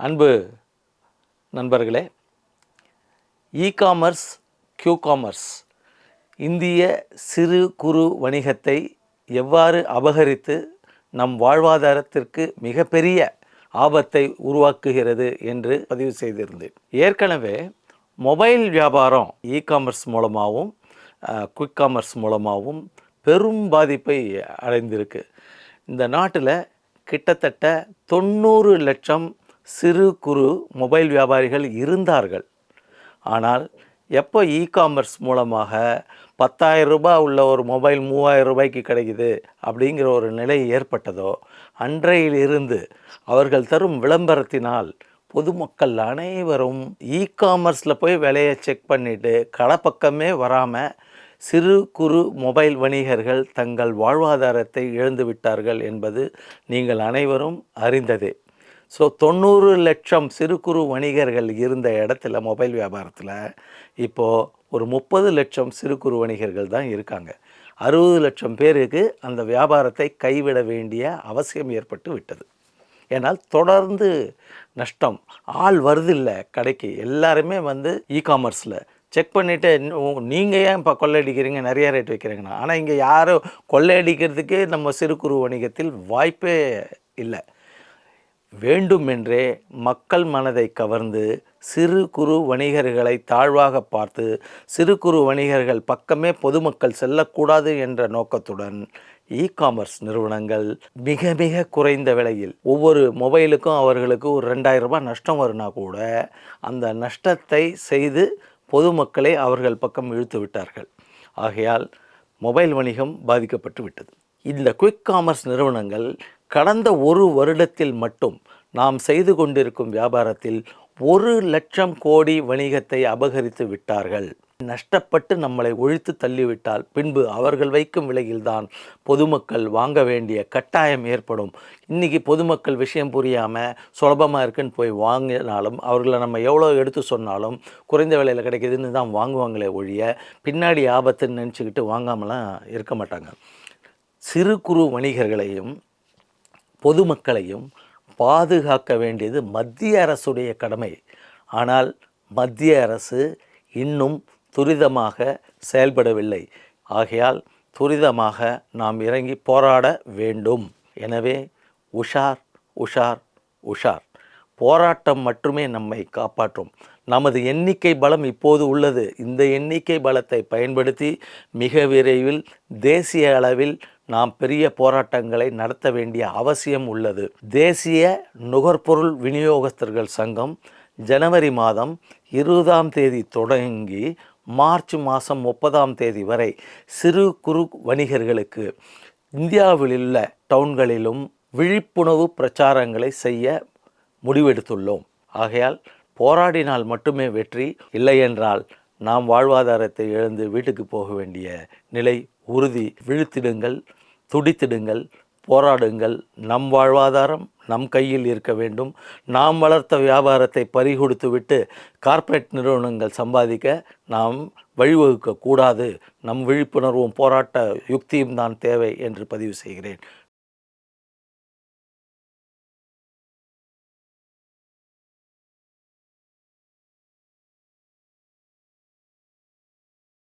அன்பு நண்பர்களே e commerce Q commerce இந்திய சிறு குறு வணிகத்தை எவ்வாறு அபகரித்து நம் வாழ்வாதாரத்திற்கு மிகப்பெரிய ஆபத்தை உருவாக்குகிறது என்று பதிவு செய்திருந்தேன். ஏற்கனவே மொபைல் வியாபாரம் இ காமர்ஸ் மூலமாகவும் குயிக் காமர்ஸ் மூலமாகவும் பெரும் பாதிப்பை அடைந்திருக்கு. இந்த நாட்டில் கிட்டத்தட்ட தொண்ணூறு லட்சம் சிறு குறு மொபைல் வியாபாரிகள் இருந்தார்கள். ஆனால் எப்போ இ காமர்ஸ் மூலமாக பத்தாயிரம் ரூபாய் உள்ள ஒரு மொபைல் மூவாயிரம் ரூபாய்க்கு கிடைக்குது அப்படிங்கிற ஒரு நிலை ஏற்பட்டதோ அன்றையிலிருந்து அவர்கள் தரும் விளம்பரத்தினால் பொதுமக்கள் அனைவரும் இ காமர்ஸில் போய் விலையை செக் பண்ணிவிட்டு கடைப்பக்கமே வராமல் சிறு குறு மொபைல் வணிகர்கள் தங்கள் வாழ்வாதாரத்தை இழந்து விட்டார்கள் என்பது நீங்கள் அனைவரும் அறிந்ததே. ஸோ தொண்ணூறு லட்சம் சிறு குறு வணிகர்கள் இருந்த இடத்துல மொபைல் வியாபாரத்தில் இப்போது ஒரு முப்பது லட்சம் சிறு குறு வணிகர்கள் தான் இருக்காங்க. அறுபது லட்சம் பேருக்கு அந்த வியாபாரத்தை கைவிட வேண்டிய அவசியம் ஏற்பட்டு விட்டது. ஏன்னால் தொடர்ந்து நஷ்டம் ஆள் வருதில்லை கடைக்கு. எல்லாருமே வந்து இ காமர்ஸில் செக் பண்ணிவிட்டு நீங்கள் ஏன் இப்போ கொள்ளையடிக்கிறீங்க? நிறைய ரேட் வைக்கிறீங்கண்ணா ஆனால் இங்கே யாரும் கொள்ளையடிக்கிறதுக்கே நம்ம சிறு குறு வணிகத்தில் வாய்ப்பே இல்லை. வேண்டுமென்றே மக்கள் மனதை கவர்ந்து சிறு குறு வணிகர்களை தாழ்வாக பார்த்து சிறு குறு வணிகர்கள் பக்கமே பொதுமக்கள் செல்லக்கூடாது என்ற நோக்கத்துடன் இ காமர்ஸ் நிறுவனங்கள் மிக மிக குறைந்த விலையில் ஒவ்வொரு மொபைலுக்கும் அவர்களுக்கு ஒரு ரெண்டாயிரம் ரூபாய் நஷ்டம் வருனா கூட அந்த நஷ்டத்தை செய்து பொதுமக்களை அவர்கள் பக்கம் இழுத்து விட்டார்கள். ஆகையால் மொபைல் வணிகம் பாதிக்கப்பட்டு விட்டது. இந்த குயிக் காமர்ஸ் நிறுவனங்கள் கடந்த ஒரு வருடத்தில் மட்டும் நாம் செய்து கொண்டிருக்கும் வியாபாரத்தில் ஒரு லட்சம் கோடி வணிகத்தை அபகரித்து விட்டார்கள். நஷ்டப்பட்டு நம்மளை ஒழித்து தள்ளிவிட்டால் பின்பு அவர்கள் வைக்கும் விலையில்தான் பொதுமக்கள் வாங்க வேண்டிய கட்டாயம் ஏற்படும். இன்றைக்கி பொதுமக்கள் விஷயம் புரியாமல் சுலபமாக இருக்குன்னு போய் வாங்கினாலும் அவர்களை நம்ம எவ்வளோ எடுத்து சொன்னாலும் குறைந்த விலையில் கிடைக்குதுன்னு தான் வாங்குவாங்களே ஒழிய பின்னாடி ஆபத்துன்னு நினச்சிக்கிட்டு வாங்காமலாம் இருக்க மாட்டாங்க. சிறு குறு வணிகர்களையும் பொதுமக்களையும் பாதுகாக்க வேண்டியது மத்திய அரசுடைய கடமை. ஆனால் மத்திய அரசு இன்னும் துரிதமாக செயல்படவில்லை. ஆகையால் துரிதமாக நாம் இறங்கி போராட வேண்டும். எனவே உஷார் உஷார் உஷார். போராட்டம் மட்டுமே நம்மை காப்பாற்றும். நமது எண்ணிக்கை பலம் இப்போது உள்ளது. இந்த எண்ணிக்கை பலத்தை பயன்படுத்தி மிக விரைவில் தேசிய அளவில் நாம் பெரிய போராட்டங்களை நடத்த வேண்டிய அவசியம் உள்ளது. தேசிய நுகர்பொருள் விநியோகஸ்தர்கள் சங்கம் ஜனவரி மாதம் இருபதாம் தேதி தொடங்கி மார்ச் மாதம் முப்பதாம் தேதி வரை சிறு குறு வணிகர்களுக்கு இந்தியாவில் உள்ள டவுன்களிலும் விழிப்புணர்வு பிரச்சாரங்களை செய்ய முடிவெடுத்துள்ளோம். ஆகையால் போராடினால் மட்டுமே வெற்றி இல்லையென்றால் நாம் வாழ்வாதாரத்தை இழந்து வீட்டுக்கு போக வேண்டிய நிலை உறுதி. விழுத்திடுங்கள். துடித்திடுங்கள் போராடுங்கள். நம் வாழ்வாதாரம் நம் கையில் இருக்க வேண்டும். நாம் வளர்த்த வியாபாரத்தை பறிகொடுத்து விட்டு கார்ப்பரேட் நிறுவனங்கள் சம்பாதிக்க நாம் வழிவகுக்கக்கூடாது. நம் விழிப்புணர்வும் போராட்ட யுக்தியும் தான் தேவை என்று பதிவு செய்கிறேன்.